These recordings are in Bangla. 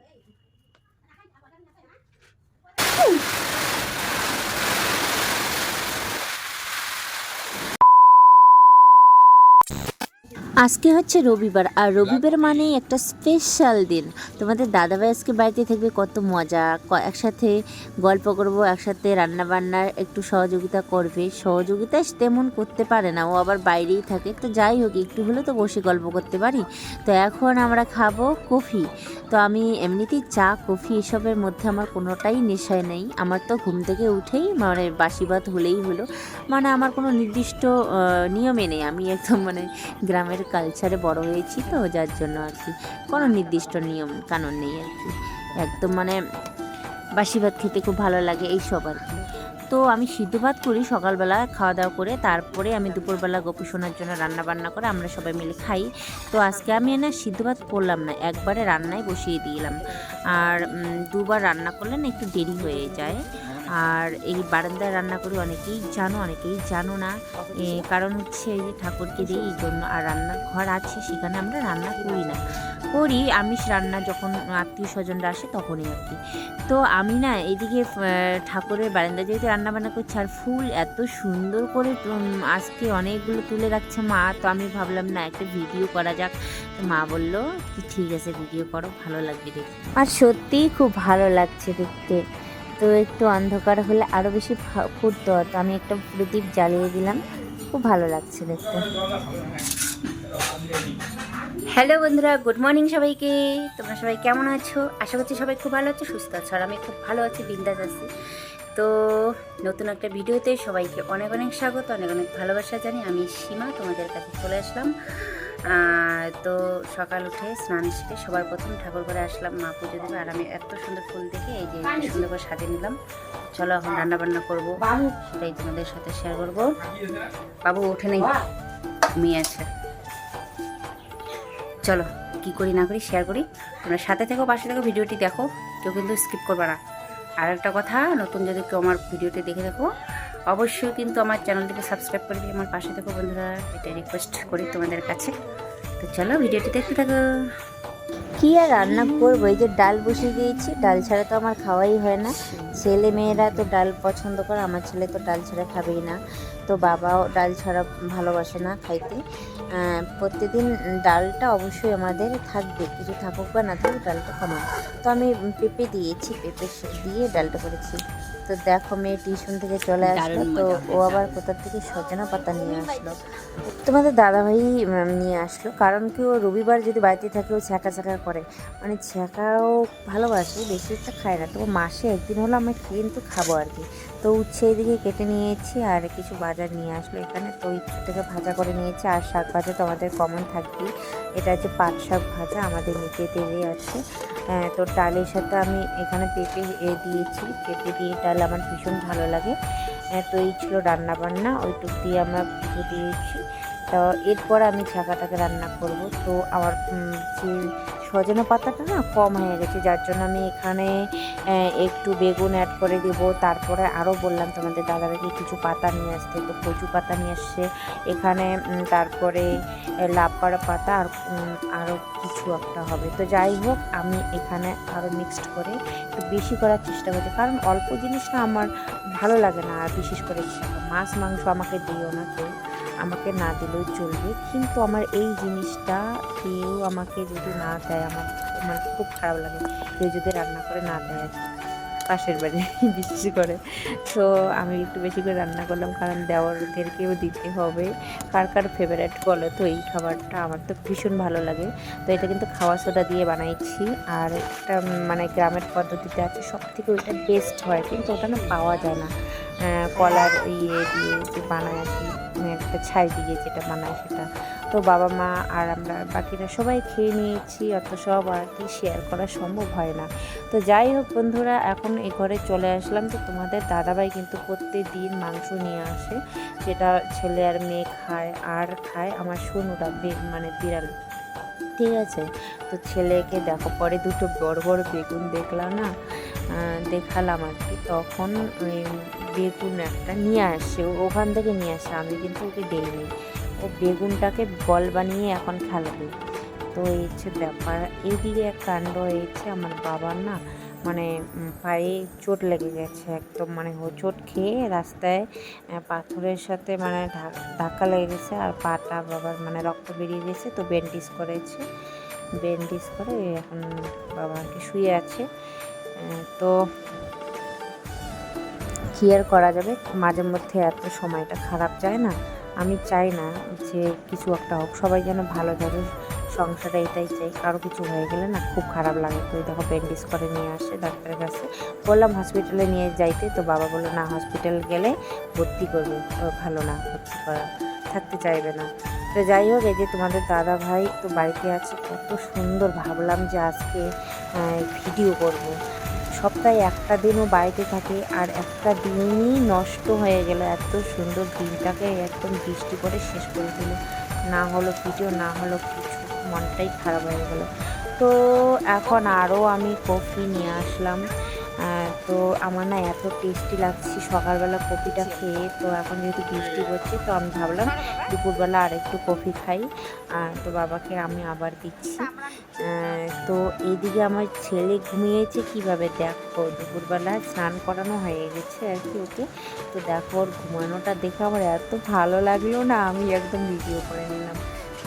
Okay. আজকে হচ্ছে রবিবার, আর রবিবার মানেই একটা স্পেশাল দিন। তোমাদের দাদাভাই আজকে বাড়িতে থাকবে, কত মজা। একসাথে গল্প করব, একসাথে রান্না বান্নার একটু সহযোগিতা করবে। সহযোগিতা তেমন করতে পারে না, ও আবার বাইরেই থাকে। তো যাই হোক, একটু হলেও তো বসে গল্প করতে পারি। তো এখন আমরা খাব কফি। তো আমি এমনিতেই চা, কফি এসবের মধ্যে আমার কোনোটাই নেশায় নেই। আমার তো ঘুম থেকে উঠেই মানে বাসি ভাত হলেই হলো। মানে আমার কোনো নির্দিষ্ট নিয়মে নেই। আমি একদম মানে গ্রামের কালচারে বড় হয়েছি তো, যার জন্য আর কি। কোনো নির্দিষ্ট নিয়ম, কানুন নেই আর কি। একদম মানে বাসি ভাত খেতে খুব ভালো লাগে এই আর কি। তো আমি সিদ্ধ ভাত করি সকালবেলা খাওয়া দাওয়া করে, তারপরে আমি দুপুরবেলা গোপী শোনার জন্য রান্না বান্না করে আমরা সবাই মিলে খাই। তো আজকে আমি না সিদ্ধ ভাত করলাম না, একবারে রান্নায় বসিয়ে দিলাম। আর দুবার রান্না করলে না একটু দেরি হয়ে যায়। আর এই বারান্দায় রান্না করি অনেকেই জানো অনেকেই জানো না। কারণ হচ্ছে এই যে ঠাকুরকে দিই এই জন্য আর রান্নার ঘর আছে, সেখানে আমরা রান্না করি না। করি, আমিষ রান্না যখন আত্মীয় স্বজনরা আসে তখনই আর কি। তো আমি না এদিকে ঠাকুরের বারান্দা যেহেতু রান্না বান্না করছি, আর ফুল এত সুন্দর করে আজকে অনেকগুলো তুলে রাখছে মা, তো আমি ভাবলাম না একটা ভিডিও করা যাক। মা বলল ঠিক আছে, ভিডিও করো, ভালো লাগবে দেখতে। আর সত্যিই খুব ভালো লাগছে দেখতে। তো একটু অন্ধকার হলে আরও বেশি ফুটতো। তো আমি একটা প্রদীপ জ্বালিয়ে দিলাম। খুব ভালো লাগছে দেখতে। হ্যালো বন্ধুরা, গুড মর্নিং সবাইকে। তোমরা সবাই কেমন আছো? আশা করছি সবাই খুব ভালো আছো, সুস্থ আছো, আর আমি খুব ভালো আছি, বিন্দাস আছি। তো নতুন একটা ভিডিওতে সবাইকে অনেক অনেক স্বাগত, অনেক অনেক ভালোবাসা জানি আমি সীমা তোমাদের কাছে চলে আসলাম। তো সকাল উঠে স্নান সেরে সবার প্রথম ঠাকুর ঘরে আসলাম মা পুজো দেবে। আর আমি এত সুন্দর ফুল দেখে এই যে সুন্দর করে সাজিয়ে নিলাম। চলো এখন রান্না বান্না করব। সেটাই তোমাদের সাথে শেয়ার করব। বাবু উঠে নেই, ঘুমিয়ে আছে। চলো, কি করি না করি শেয়ার করি। তোমরা সাথে থেকো, পাশে থেকো, ভিডিওটি দেখো। কেউ কিন্তু স্কিপ করবে না। আর একটা কথা, নতুন যদি কেউ আমার ভিডিওটি দেখে দেখো অবশ্যই কিন্তু আমার চ্যানেলটিকে সাবস্ক্রাইব করে আমার পাশে থেকো বন্ধুরা এটা রিকোয়েস্ট করি তোমাদের কাছে। তো চলো ভিডিওটি দেখতে থাকো। কি আর রান্না করব? এই যে ডাল বসিয়ে দিয়েছি, ডাল ছাড়া তো আমার খাওয়াই হয় না। ছেলে মেয়েরা তো ডাল পছন্দ করে, আমার ছেলে তো ডাল ছাড়া খাবেই না। তো বাবাও ডাল ছাড়া ভালোবাসে না খাইতে। প্রত্যেকদিন ডালটা অবশ্যই আমাদের থাকবে, কিছু থাকুক বা না থাকুক, ডালটা কমান তো আমি পেঁপে দিয়েছি, পেঁপে দিয়ে ডালটা করেছি। তো দেখো মেয়ে টিউশন থেকে চলে আসলো তো ও আবার কোথা থেকে সজনা পাতা নিয়ে আসলো? তোমাদের দাদাভাই নিয়ে আসলো কারণ কি ও রবিবার যদি বাড়িতে থাকে ও ছ্যাঁকা ছ্যাঁকা করে। মানে ছ্যাঁকাও ভালোবাসে বেশি একটা খায় না। তো মাসে একদিন হলো আমি কিন্তু খাব আর কি। তো উচ্ছে এদিকে কেটে নিয়েছি আর কিছু বাজার নিয়ে আসলো এখানে। তো থেকে ভাজা করে নিয়েছি আর শাক ভাজা তো আমাদের কমন থাকবেই। এটা হচ্ছে পাট শাক ভাজা আমাদের নিচে তেলে আছে। হ্যাঁ, তো ডালের সাথে আমি এখানে পেঁপে দিয়েছি। পেঁপে দিয়ে ডাল আমার ভীষণ ভালো লাগে। হ্যাঁ, তো এই ছিল রান্না বান্না ওইটুক দিয়ে আমরা পুজো দিয়েছি। তো এরপর আমি ছাকাটাকে রান্না করব। তো আমার যে সজনে পাতাটা না কম হয়ে গেছে, যার জন্য আমি এখানে একটু বেগুন অ্যাড করে দেব। তারপরে আরও বললাম তোমাদের দাদাভাইকে কিছু পাতা নিয়ে আসতে, তো কচু পাতা নিয়ে আসছে এখানে তারপরে লাপাড়া পাতা আর আরও কিছু একটা হবে। তো যাই হোক, আমি এখানে আরও মিক্সড করে একটু বেশি করার চেষ্টা করছি। কারণ অল্প জিনিস না আমার ভালো লাগে না, আর বিশেষ করে মাছ, মাংস আমাকে দিও না কেউ। আমাকে না দিলেও চলবে। কিন্তু আমার এই জিনিসটা কেউ আমাকে যদি না দেয়, আমার মানে খুব খারাপ লাগে। কেউ যদি রান্না করে না দেয় আর পাশের বাড়ি বিশেষ করে। তো আমি একটু বেশি করে রান্না করলাম, কারণ দেওয়ারদেরকেও দিতে হবে। কার কার ফেভারেট বলো তো? এই খাবারটা আমার তো ভীষণ ভালো লাগে। তো এটা কিন্তু খাওয়া সোডা দিয়ে বানাইছি। আর একটা মানে গ্রামের পদ্ধতিতে আছে সব থেকে ওইটা বেস্ট হয়। কিন্তু ওটা না পাওয়া যায় না। কলার ইয়ে দিয়ে বানায় আর কি। একটা ছাই দিয়ে যেটা বানায় সেটা। তো বাবা মা আর আমরা বাকিরা সবাই খেয়ে নিয়েছি অত সব আর কি শেয়ার করা সম্ভব হয় না। তো যাই হোক বন্ধুরা, এখন এই ঘরে চলে আসলাম। তো তোমাদের দাদাভাই কিন্তু প্রত্যেক দিন মাংস নিয়ে আসে সেটা ছেলে আর মেয়ে খায় আর খায় আমার সোনুটা মানে বিড়াল। ঠিক আছে? তো ছেলেকে দেখো, পরে দুটো বড় বড় বেগুন দেখলাম না? দেখালাম আর কি। তখন বেগুন একটা নিয়ে আসছে ও ওখান থেকে নিয়ে আসে। আমি কিন্তু ওকে দেইনি। ও বেগুনটাকে বল বানিয়ে এখন খেলাবে। তো এই হচ্ছে ব্যাপার। এইদিকে এক কাণ্ড হয়েছে। আমার বাবার না মানে পায়ে চোট লেগে গেছে একদম। মানে হোঁচট খেয়ে রাস্তায় পাথরের সাথে মানে ধাক্কা লেগে গেছে আর পাটা বাবার মানে রক্ত বেরিয়ে গেছে। তো ব্যান্ডেজ করেছে। ব্যান্ডেজ করে এখন বাবা আর কি শুয়ে আছে। তো কি আর করা যাবে? মাঝে মধ্যে এত সময়টা খারাপ যায় না? আমি চাই না যে কিছু একটা হোক, সবাই যেন ভালো যাবে। সংসারে এটাই চাই, কারও কিছু হয়ে গেলে না খুব খারাপ লাগে। তো দেখো ব্যান্ডেজ করে নিয়ে আসে ডাক্তারের কাছে। বললাম হসপিটালে নিয়ে যাইতে, তো বাবা বলল, না হসপিটাল গেলে ভর্তি করবে। ভালো না, ভর্তি করা, থাকতে চাইবে না। তো যাই হোক, এই যে তোমাদের দাদা ভাই তো বাড়িতে আছে, কত সুন্দর, ভাবলাম যে আজকে ভিডিও করব। সপ্তাহে একটা দিনও বাড়িতে থাকে আর একটা দিনই নষ্ট হয়ে গেল, এত সুন্দর দিনটাকে একদম বৃষ্টি করে শেষ করে দিল। না হলো ভিডিও না হলো কিছু, মনটাই খারাপ হয়ে গেল। তো এখন আরও আমি কফি নিয়ে আসলাম। তো আমার না এত টেস্টি লাগছে সকালবেলা কফিটা খেয়ে। তো এখন যেহেতু বৃষ্টি পড়ছে, তো আমি ভাবলাম দুপুরবেলা আর একটু কফি খাই। তো বাবাকে আমি আবার দিচ্ছি। তো এইদিকে আমার ছেলে ঘুমিয়েছে, কীভাবে দেখো? দুপুরবেলা স্নান করানো হয়ে গেছে আর কি ওকে। তো দেখো ওর ঘুমানোটা দেখে আমার এত ভালো লাগল না, আমি একদম ভিডিও করে নিলাম।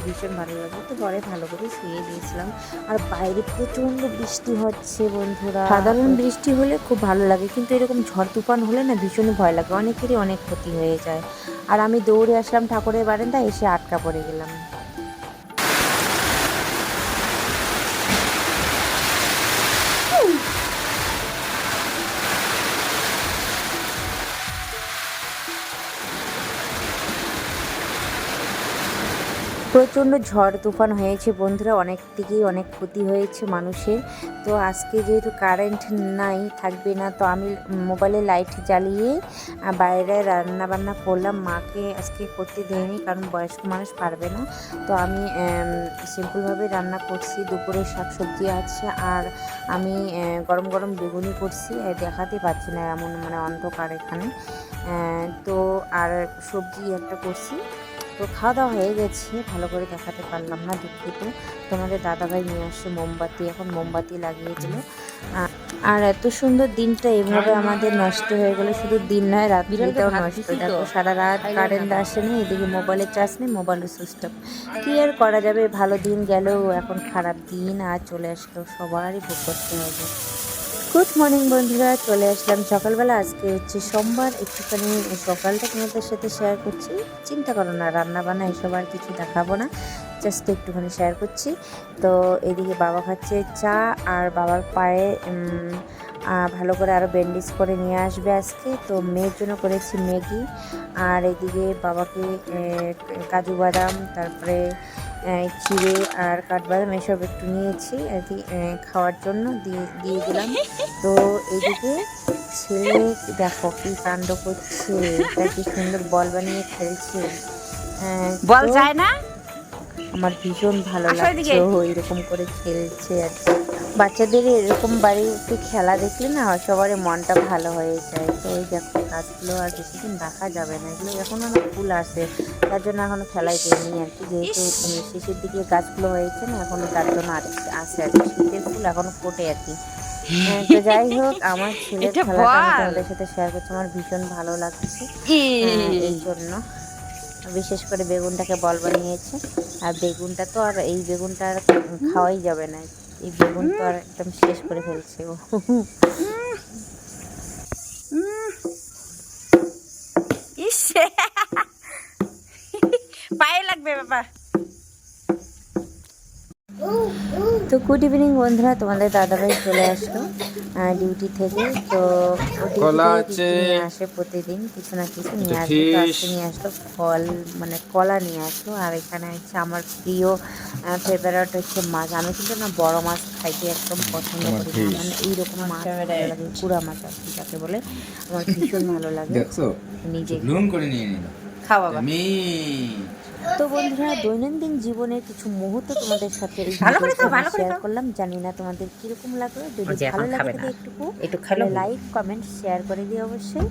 ভীষণ ভালো লাগে তো পরে ভালো করে শুয়ে দিয়েছিলাম আর বাইরে প্রচণ্ড বৃষ্টি হচ্ছে বন্ধুরা। সাধারণ বৃষ্টি হলে খুব ভালো লাগে, কিন্তু এরকম ঝড় তুফান হলে না ভীষণই ভয় লাগে। অনেকেরই অনেক ক্ষতি হয়ে যায়। আর আমি দৌড়ে আসলাম ঠাকুরের বারান্দায়, এসে আটকা পড়ে গেলাম। প্রচণ্ড ঝড় তুফান হয়েছে বন্ধুরা, অনেক দিকেই অনেক ক্ষতি হয়েছে মানুষের। তো আজকে যেহেতু কারেন্ট নাই, থাকবে না, তো আমি মোবাইলে লাইট জ্বালিয়ে বাইরে রান্না বান্না করলাম। মাকে আজকে করতে দেয়নি কারণ বয়স্ক মানুষ পারবে না। তো আমি সিম্পলভাবে রান্না করছি, দুপুরে শাকসবজি আছে আর আমি গরম গরম বেগুনি করছি। দেখাতে পাচ্ছি না এমন মানে অন্ধকার এখানে। তো আর সবজি একটা করছি। তো খাওয়া দাওয়া হয়ে গেছে ভালো করে দেখাতে পারলাম না দুঃখিত। তোমাদের দাদাভাই নিয়ে আসছে মোমবাতি এখন মোমবাতি লাগিয়ে দিল আর এত সুন্দর দিনটা এভাবে আমাদের নষ্ট হয়ে গেল শুধু দিন নয় রাত্রিটাও নষ্ট। দেখো সারা রাত কারেন্ট আসেনি এদিকে মোবাইলের চার্জ নেই মোবাইলের অফ কি আর করা যাবে? ভালো দিন গেলেও এখন খারাপ দিন আর চলে আসলো সবারই ভোগ করতে হবে। গুড মর্নিং বন্ধুরা। চলে আসলাম সকালবেলা। আজকে হচ্ছে সোমবার। একটুখানি সকালটা তোমাদের সাথে শেয়ার করছি। চিন্তা করো না, রান্না বান্না এসব আর কিছু দেখাবো না। জাস্ট একটুখানি শেয়ার করছি। তো এদিকে বাবা খাচ্ছে চা আর বাবার পায়ে ভালো করে আরও ব্যান্ডেজ করে নিয়ে আসবে আজকে। তো মেয়ের জন্য করেছি ম্যাগি। আর এদিকে বাবাকে কাজু বাদাম, তারপরে চিড়ে আর কাঠবাদাম এসব একটু নিয়েছি আর কি খাওয়ার জন্য দিয়ে দিয়ে দিলাম। তো এদিকে ছেলে দেখো কি কাণ্ড করছে কি সুন্দর বল বানিয়ে খেলছে। বল যায় না? আমার ভীষণ ভালো লাগছে এরকম করে খেলছে আর কি। বাচ্চাদের এরকম বাড়ি বাড়িতে খেলা দেখলে না সবারই মনটা ভালো হয়ে যায়। তো ওই দেখো গাছগুলো আর বেশিদিন দেখা যাবে না এগুলো এখন না ফুল আসে। তার জন্য এখনও খেলাই দেয়নি আর কি যেহেতু উম, শেষের দিকে গাছগুলো হয়েছে না এখন তার জন্য আর আসে আর কি। শীতের ফুল এখনও ফোটে আর কি। হ্যাঁ, তো যাই হোক আমার ছেলের এটা খেলাটা আমি তোমাদের সাথে শেয়ার করছি আমার ভীষণ ভালো লাগছে। হ্যাঁ, এই জন্য। বিশেষ করে বেগুনটাকে বল বানিয়েছে আর বেগুনটা তো আর এই বেগুনটা আর খাওয়াই যাবে না এই বেগুন তো আর একদম শেষ করে ফেলছে ও। পায়ে লাগবে বাবা। তো গুড ইভিনিং বন্ধুরা তোমাদের দাদাভাই চলে আসলো। ডিউটি থেকে তো কলা আছে। নিয়ে আসে প্রতিদিন কিছু না কিছু নিয়ে আসে। তো আজকে নিয়ে আসলো ফল মানে কলা নিয়ে আসলো। আর এখানে হচ্ছে আমার প্রিয় ফেভারিট হচ্ছে মাছ। আমি কিন্তু না বড় মাছ খাইতে একদম পছন্দ করি না। মানে এইরকম মাছ ভালো লাগে পুরা মাছ আর কি যাকে বলে। আমার ভীষণ ভালো লাগে। দেখছ? নিজে ব্লুম করে নিয়ে নিল খাও বাবা আমি তো বন্ধুরা দৈনন্দিন জীবনের কিছু মুহূর্ত তোমাদের সাথে ভালো করে খাও, ভালো করে শেয়ার করলাম। জানি না তোমাদের কীরকম লাগল যদি ভালো লাগে একটুকু একটু খেলো। লাইক কমেন্ট শেয়ার করে দিও অবশ্যই।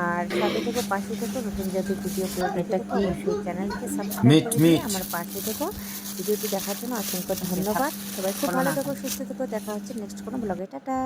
আর সাথে থেকে পাশে থেকে নতুন যদি ভিডিও এটা কি? চ্যানেলকে সাবস্ক্রাইব করে আমার পাশে থেকো। ভিডিওটি দেখার জন্য অসংখ্য ধন্যবাদ। সবাই খুব ভালো। থেকো সুস্থ থেকো। দেখা হচ্ছে নেক্সট কোনো ব্লগে টাটা।